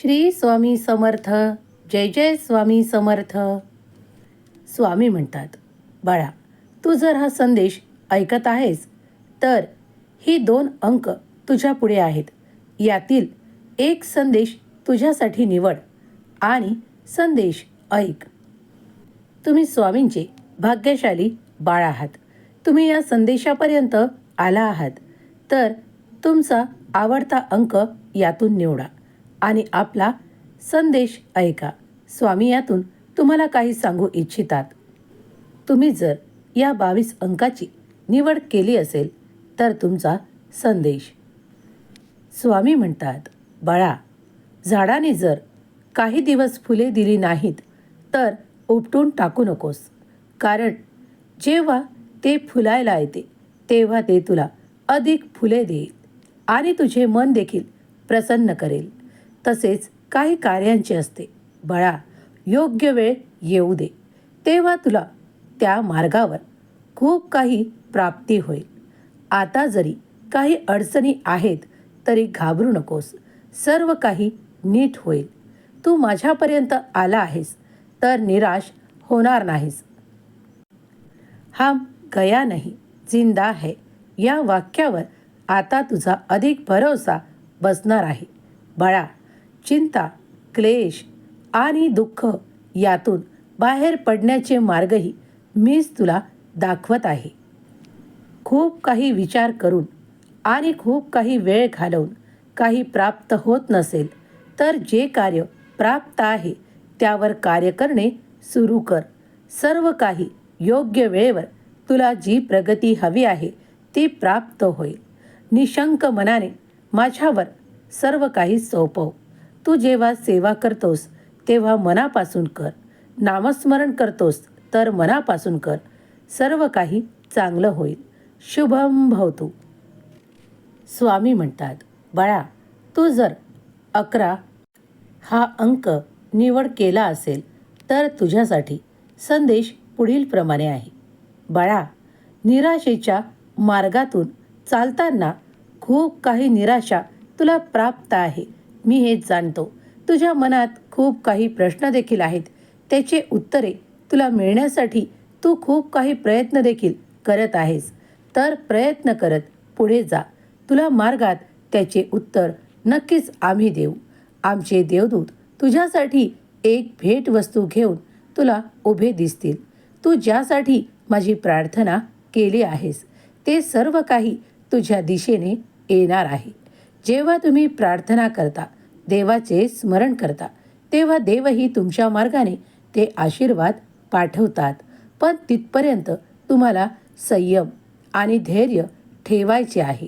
श्री स्वामी समर्थ जय जय स्वामी समर्थ. स्वामी म्हणतात बाळा तू जर हा संदेश ऐकत आहेस तर ही दोन अंक तुझ्या पुढे आहेत. यातील एक संदेश तुझ्यासाठी निवड आणि संदेश ऐक. तुम्ही स्वामींचे भाग्यशाली बाळ आहात. तुम्ही या संदेशापर्यंत आला आहात. तर तुमचा आवडता अंक यातून निवडा. आणि आपला संदेश ऐका. स्वामी यातून तुम्हाला काही सांगू इच्छितात. तुम्ही जर या बावीस अंकाची निवड केली असेल तर तुमचा संदेश. स्वामी म्हणतात बाळा झाडाने जर काही दिवस फुले दिली नाहीत तर उपटून टाकू नकोस. कारण जेव्हा ते फुलायला येते तेव्हा ते तुला अधिक फुले देईल आणि तुझे मन देखील प्रसन्न करेल. तसेच काही कार्यांची असते. बळा योग्य वेळ येऊ दे. तेव्हा तुला त्या मार्गावर खूप काही प्राप्ती होईल. आता जरी काही अडचणी आहेत तरी घाबरू नकोस. सर्व काही नीट होईल. तू माझ्यापर्यंत आला आहेस तर निराश होणार नाहीस. हम गया नाही जिंदा है. या वाक्यावर आता तुझा अधिक भरोसा बसणार आहे. बाळा चिंता क्लेश आणि दुःख यातून बाहेर पडण्याचे मार्गही मीच तुला दाखवत आहे. खूप काही विचार करून आणि खूप काही वेळ घालवून काही प्राप्त होत नसेल तर जे कार्य प्राप्त आहे त्यावर कार्य करणे सुरू कर. सर्व काही योग्य वेळेवर तुला जी प्रगती हवी आहे ती प्राप्त होईल. निशंक मनाने माझ्यावर सर्व काही सोपव. तू जेव्हा सेवा करतोस तेव्हा मनापासून कर. नामस्मरण करतोस तर मनापासून कर. सर्व काही चांगलं होईल. शुभम भवतू. स्वामी म्हणतात बाळा तू जर अकरा हा अंक निवड केला असेल तर तुझ्यासाठी संदेश पुढीलप्रमाणे आहे. बाळा निराशेच्या मार्गातून चालताना खूप काही निराशा तुला प्राप्त आहे. मी हेच जाणतो. तुझ्या मनात खूप काही प्रश्न देखील आहेत. त्याचे उत्तरे तुला मिळण्यासाठी तू खूप काही प्रयत्न देखील करत आहेस. तर प्रयत्न करत पुढे जा. तुला मार्गात त्याचे उत्तर नक्कीच आम्ही देऊ. आमचे देवदूत तुझ्यासाठी एक भेटवस्तू घेऊन तुला उभे दिसतील. तू ज्यासाठी माझी प्रार्थना केली आहेस ते सर्व काही तुझ्या दिशेने येणार आहे. जेव्हा तुम्ही प्रार्थना करता देवाचे स्मरण करता तेव्हा देवही तुमच्या मार्गाने ते आशीर्वाद पाठवतात. पण तिथपर्यंत तुम्हाला संयम आणि धैर्य ठेवायचे आहे.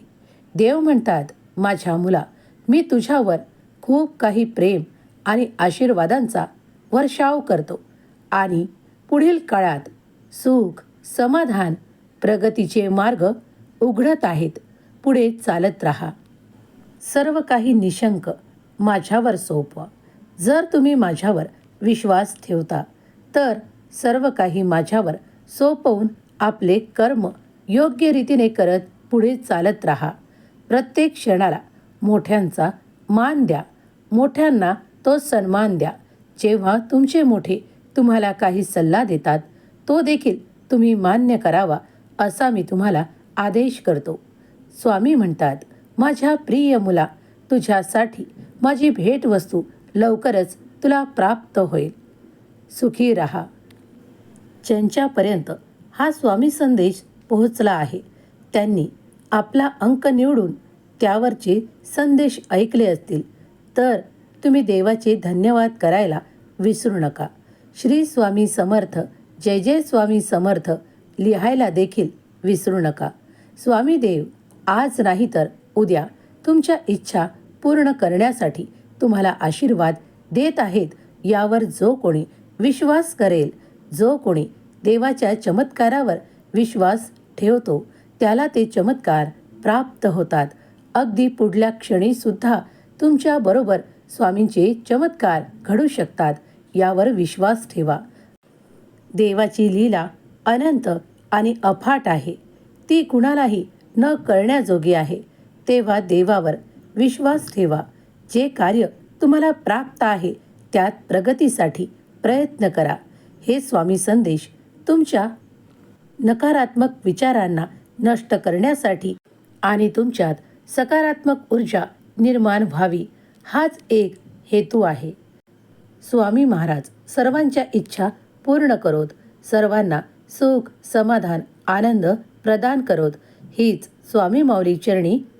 देव म्हणतात माझ्या मुला मी तुझ्यावर खूप काही प्रेम आणि आशीर्वादांचा वर्षाव करतो आणि पुढील काळात सुख समाधान प्रगतीचे मार्ग उघडत आहेत. पुढे चालत राहा. सर्व काही निशंक माझ्यावर सोपवा. जर तुम्ही माझ्यावर विश्वास ठेवता तर सर्व काही माझ्यावर सोपवून आपले कर्म योग्य रीतीने करत पुढे चालत राहा. प्रत्येक क्षणाला मोठ्यांचा मान द्या. मोठ्यांना तो सन्मान द्या. जेव्हा तुमचे मोठे तुम्हाला काही सल्ला देतात तो देखील तुम्ही मान्य करावा असा मी तुम्हाला आदेश करतो. स्वामी म्हणतात माझ्या प्रिय मुला तुझ्यासाठी माझी भेटवस्तू लवकरच तुला प्राप्त होईल. सुखी राहा. ज्यांच्यापर्यंत हा स्वामी संदेश पोहोचला आहे. त्यांनी आपला अंक निवडून त्यावरचे संदेश ऐकले असतील तर तुम्ही देवाचे धन्यवाद करायला विसरू नका. श्री स्वामी समर्थ जय जय स्वामी समर्थ लिहायला देखील विसरू नका. स्वामी देव आज नाही तर उद्या तुमच्या इच्छा पूर्ण करण्यासाठी तुम्हाला आशीर्वाद देत आहेत यावर जो कोणी विश्वास करेल जो कोणी देवाच्या चमत्कारावर विश्वास ठेवतो त्याला ते चमत्कार प्राप्त होतात. अगदी पुढल्या क्षणीसुद्धा तुमच्याबरोबर स्वामींचे चमत्कार घडू शकतात यावर विश्वास ठेवा. देवाची लीला अनंत आणि अफाट आहे. ती कुणालाही न कळण्याजोगी आहे. तेव्हा देवावर विश्वास ठेवा. जे कार्य तुम्हाला प्राप्त आहे त्यात प्रगतीसाठी प्रयत्न करा. हे स्वामी संदेश तुमच्या नकारात्मक विचारांना नष्ट करण्यासाठी आणि तुमच्यात सकारात्मक ऊर्जा निर्माण व्हावी हाच एक हेतू आहे. स्वामी महाराज सर्वांच्या इच्छा पूर्ण करोत. सर्वांना सुख समाधान आनंद प्रदान करोत. हीच स्वामी माऊली चरणी